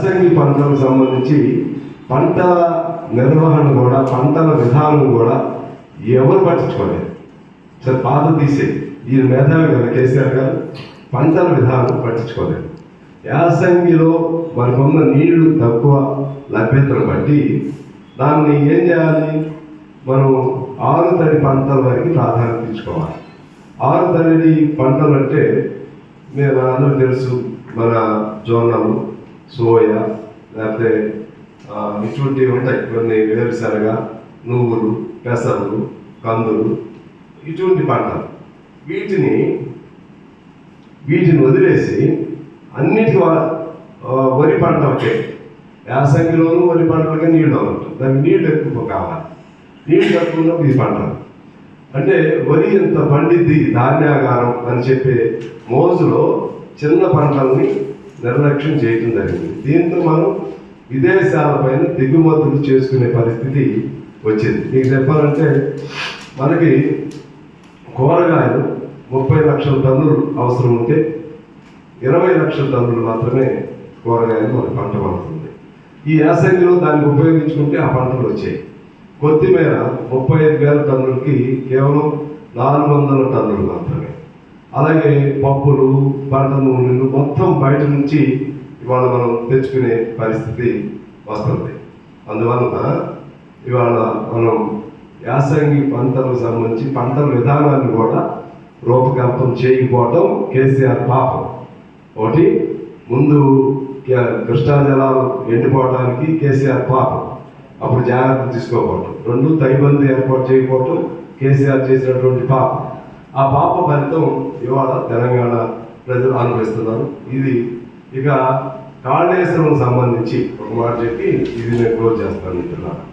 యాసంగి పంటలకు సంబంధించి పంట నిర్వహణ కూడా పంటల విధానం కూడా ఎవరు పట్టించుకోలేదు. సరే పాత తీసే దీని మేధావి కదా కేసీఆర్ గారు పంటల విధానం పట్టించుకోలేదు. యాసంగిలో మనకున్న నీళ్ళు తక్కువ లభ్యతను బట్టి దాన్ని ఏం చేయాలి? మనం ఆరు తడి పంటల వరకు ప్రాధాన్యత ఇచ్చుకోవాలి. ఆరు తడి పంటలు అంటే మీరు అందరూ తెలుసు మన జోనలు సోయా లేకపోతే ఆ, ఇటువంటివి ఉంటాయి. కొన్ని వేరుశనగ నువ్వులు పెసలు కందులు ఇటువంటి పంటలు. వీటిని వీటిని వదిలేసి అన్నిటి వా- ఆ, వరి పంటలకే యాసంగిలోనూ వరి పంటలకే నీళ్ళు ఉంటుంది దానికి నీళ్ళు ఎక్కువ కావాలి. నీళ్ళు తక్కువ ఉన్నప్పుడు ఇది పంట. అంటే వరి ఎంత పండిద్ది ధాన్యాగారం అని చెప్పే మోజులో చిన్న పంటల్ని నిర్లక్ష్యం చేయడం జరిగింది. దీంతో మనం విదేశాలపైన దిగుమతులు చేసుకునే పరిస్థితి వచ్చింది. మీకు చెప్పాలంటే మనకి కూరగాయలు ముప్పై లక్షల టన్నులు అవసరం ఉంటే ఇరవై లక్షల టన్నులు మాత్రమే కూరగాయలు మన పంట పడుతుంది. ఈ యాసంగిలో దాన్ని ఉపయోగించుకుంటే ఆ పంటలు వచ్చాయి. కొత్తిమీర ముప్పై ఐదు వేల టన్నులకి కేవలం నాలుగు వందల టన్నులు మాత్రమే. అలాగే పప్పులు పంట నూనెలు మొత్తం బయట నుంచి ఇవాళ మనం తెచ్చుకునే పరిస్థితి వస్తుంది. అందువలన ఇవాళ మనం యాసంగి పంటలకు సంబంధించి పంటల విధానాన్ని కూడా రూపకల్పన చేయకపోవడం కేసీఆర్ పాపం. ఒకటి ముందు కే- కృష్ణా జలాలు ఎండిపోవడానికి కేసీఆర్ పాపం. అప్పుడు జాగ్రత్త తీసుకోకపోవటం. రెండు తైబంది ఏర్పాటు చేయకపోవటం కేసీఆర్ చేసినటువంటి పాపం. ఆ పాప ఫలితం ఇవాళ తెలంగాణ ప్రజలు అనుభవిస్తున్నారు ఇది ఇక కాళేశ్వరం సంబంధించి ఒక మాట చెప్పి ఇది నేను క్లోజ్ చేస్తాను మిత్రులారా.